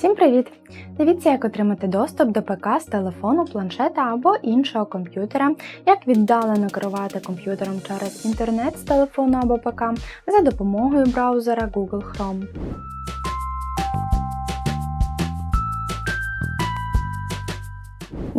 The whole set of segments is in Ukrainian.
Всім привіт! Дивіться, як отримати доступ до ПК з телефону, планшета або іншого комп'ютера, як віддалено керувати комп'ютером через інтернет з телефону або ПК за допомогою браузера Google Chrome.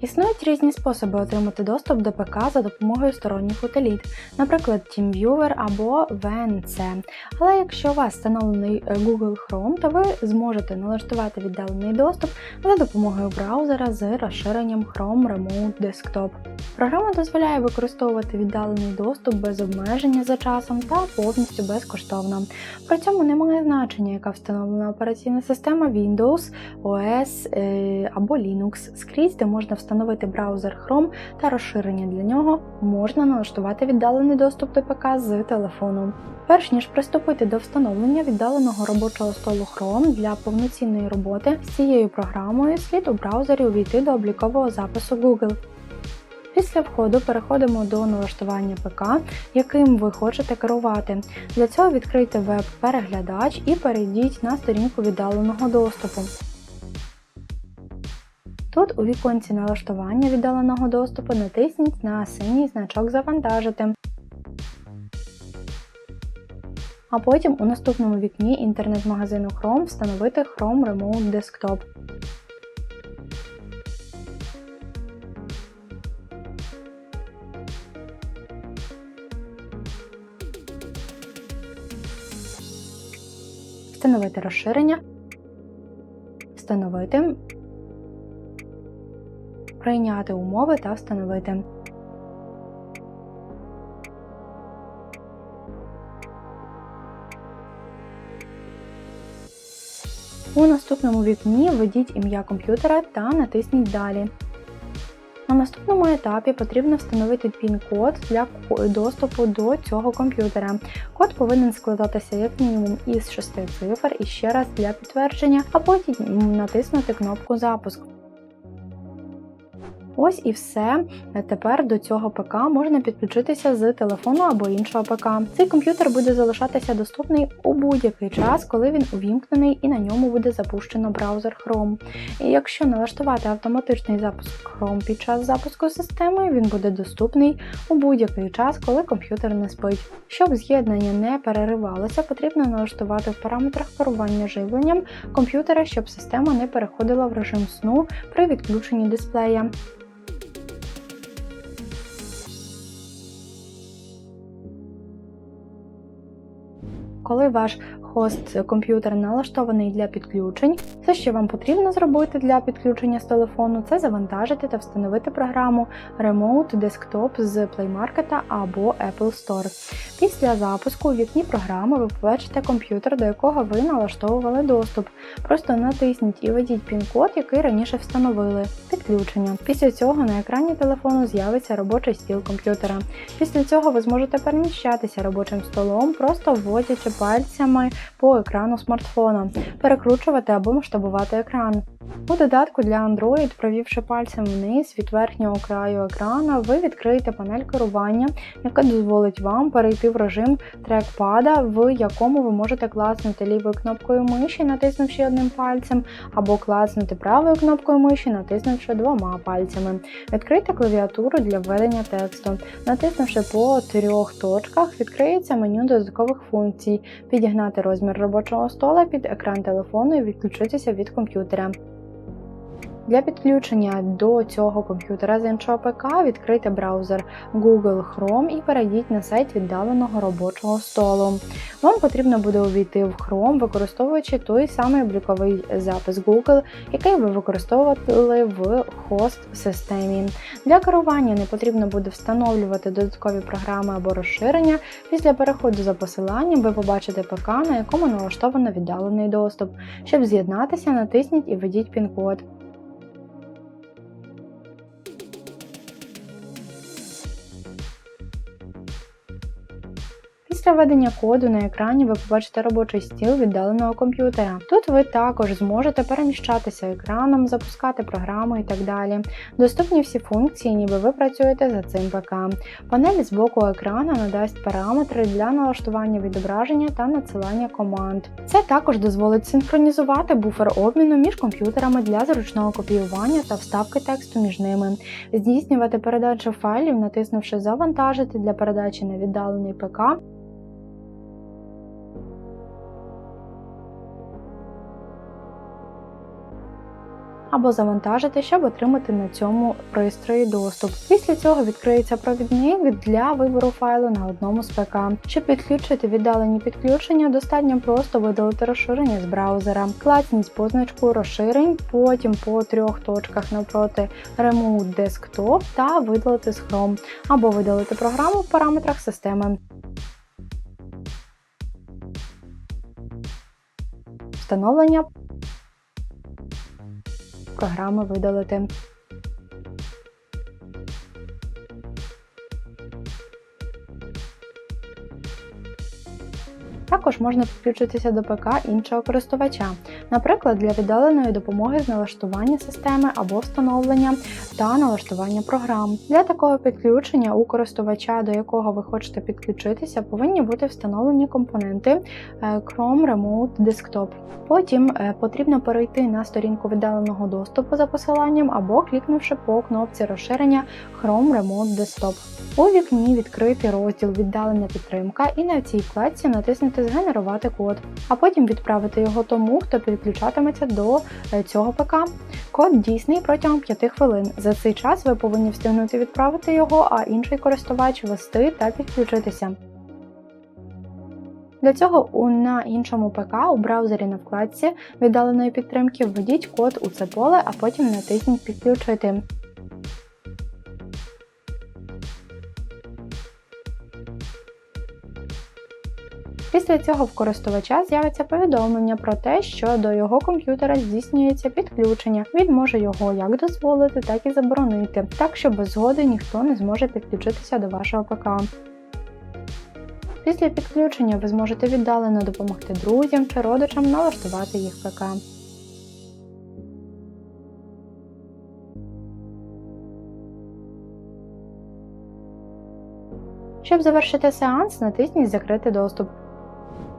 Існують різні способи отримати доступ до ПК за допомогою сторонніх утиліт, наприклад, TeamViewer або VNC. Але якщо у вас встановлений е, Google Chrome, то ви зможете налаштувати віддалений доступ за допомогою браузера з розширенням Chrome Remote Desktop. Програма дозволяє використовувати віддалений доступ без обмеження за часом та повністю безкоштовно. При цьому немає значення, яка встановлена операційна система Windows, OS е, або Linux. Скрізь, де можна встановити встановити браузер Chrome та розширення для нього, можна налаштувати віддалений доступ до ПК з телефону. Перш ніж приступити до встановлення віддаленого робочого столу Chrome для повноцінної роботи з цією програмою, слід у браузері увійти до облікового запису Google. Після входу переходимо до налаштування ПК, яким ви хочете керувати. Для цього відкрийте веб-переглядач і перейдіть на сторінку віддаленого доступу. Тут у віконці налаштування віддаленого доступу натисніть на синій значок Завантажити. А потім у наступному вікні інтернет-магазину Chrome встановити Chrome Remote Desktop. Встановити розширення. Встановити прийняти умови та встановити. У наступному вікні введіть ім'я комп'ютера та натисніть Далі. На наступному етапі потрібно встановити пін-код для доступу до цього комп'ютера. Код повинен складатися як мінімум із 6 цифр і ще раз для підтвердження, а потім натиснути кнопку Запуск. Ось і все. Тепер до цього ПК можна підключитися з телефону або іншого ПК. Цей комп'ютер буде залишатися доступний у будь-який час, коли він увімкнений і на ньому буде запущено браузер Chrome. І якщо налаштувати автоматичний запуск Chrome під час запуску системи, він буде доступний у будь-який час, коли комп'ютер не спить. Щоб з'єднання не переривалося, потрібно налаштувати в параметрах керування живленням комп'ютера, щоб система не переходила в режим сну при відключенні дисплея. Коли ваш хост комп'ютер налаштований для підключень, все, що вам потрібно зробити для підключення з телефону, це завантажити та встановити програму Remote Desktop з Play Market або Apple Store. Після запуску у вікні програми ви побачите комп'ютер, до якого ви налаштовували доступ. Просто натисніть і введіть пін-код, який раніше встановили. Підключення. Після цього на екрані телефону з'явиться робочий стіл комп'ютера. Після цього ви зможете переміщатися робочим столом, просто вводячи пальцями по екрану смартфона, перекручувати або масштабувати екран. У додатку для Android, провівши пальцем вниз від верхнього краю екрана, ви відкриєте панель керування, яка дозволить вам перейти в режим трекпада, в якому ви можете класнути лівою кнопкою миші, натиснувши одним пальцем, або класнути правою кнопкою миші, натиснувши двома пальцями. Відкрийте клавіатуру для введення тексту. Натиснувши по трьох точках, відкриється меню додаткових функцій, підігнати розмір робочого стола під екран телефону і відключитися від комп'ютера. Для підключення до цього комп'ютера з іншого ПК відкрийте браузер Google Chrome і перейдіть на сайт віддаленого робочого столу. Вам потрібно буде увійти в Chrome, використовуючи той самий обліковий запис Google, який ви використовували в хост-системі. Для керування не потрібно буде встановлювати додаткові програми або розширення. Після переходу за посиланням ви побачите ПК, на якому налаштовано віддалений доступ. Щоб з'єднатися, натисніть і введіть пін-код. Після введення коду на екрані ви побачите робочий стіл віддаленого комп'ютера. Тут ви також зможете переміщатися екраном, запускати програми і так далі. Доступні всі функції, ніби ви працюєте за цим ПК. Панель з боку екрана надасть параметри для налаштування відображення та надсилання команд. Це також дозволить синхронізувати буфер обміну між комп'ютерами для зручного копіювання та вставки тексту між ними, здійснювати передачу файлів, натиснувши Завантажити для передачі на віддалений ПК. Або завантажити, щоб отримати на цьому пристрої доступ. Після цього відкриється провідник для вибору файлу на одному з ПК. Щоб підключити віддалені підключення, достатньо просто видалити розширення з браузера, клацніть позначку розширень, потім по трьох точках навпроти Remote Desktop та видалити з Chrome, або видалити програму в параметрах системи. Встановлення програми видалити. Також можна підключитися до ПК іншого користувача, наприклад, для віддаленої допомоги з налаштування системи або встановлення та налаштування програм. Для такого підключення у користувача, до якого ви хочете підключитися, повинні бути встановлені компоненти е, Chrome Remote Desktop. Потім е, потрібно перейти на сторінку віддаленого доступу за посиланням або клікнувши по кнопці розширення Chrome Remote Desktop. У вікні відкрити розділ Віддалена підтримка і на цій вкладці натиснути Згенерувати код, а потім відправити його тому, хто підключатиметься до е, цього ПК. Код дійсний протягом 5 хвилин. За цей час ви повинні встигнути відправити його, а інший користувач ввести та підключитися. Для цього на іншому ПК у браузері на вкладці віддаленої підтримки введіть код у це поле, а потім натисніть Підключити. Після цього в користувача з'явиться повідомлення про те, що до його комп'ютера здійснюється підключення. Він може його як дозволити, так і заборонити, так що без згоди ніхто не зможе підключитися до вашого ПК. Після підключення ви зможете віддалено допомогти друзям чи родичам налаштувати їх ПК. Щоб завершити сеанс, натисніть Закрити доступ.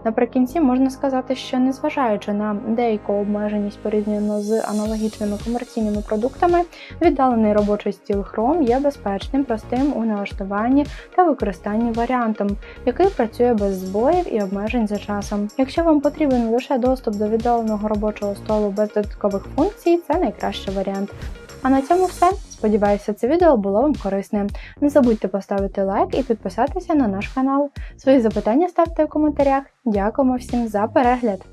Наприкінці можна сказати, що незважаючи на деяку обмеженість порівняно з аналогічними комерційними продуктами, віддалений робочий стіл Chrome є безпечним, простим у налаштуванні та використанні варіантом, який працює без збоїв і обмежень за часом. Якщо вам потрібен лише доступ до віддаленого робочого столу без додаткових функцій, це найкращий варіант. А на цьому все. Сподіваюся, це відео було вам корисним. Не забудьте поставити лайк і підписатися на наш канал. Свої запитання ставте в коментарях. Дякуємо всім за перегляд!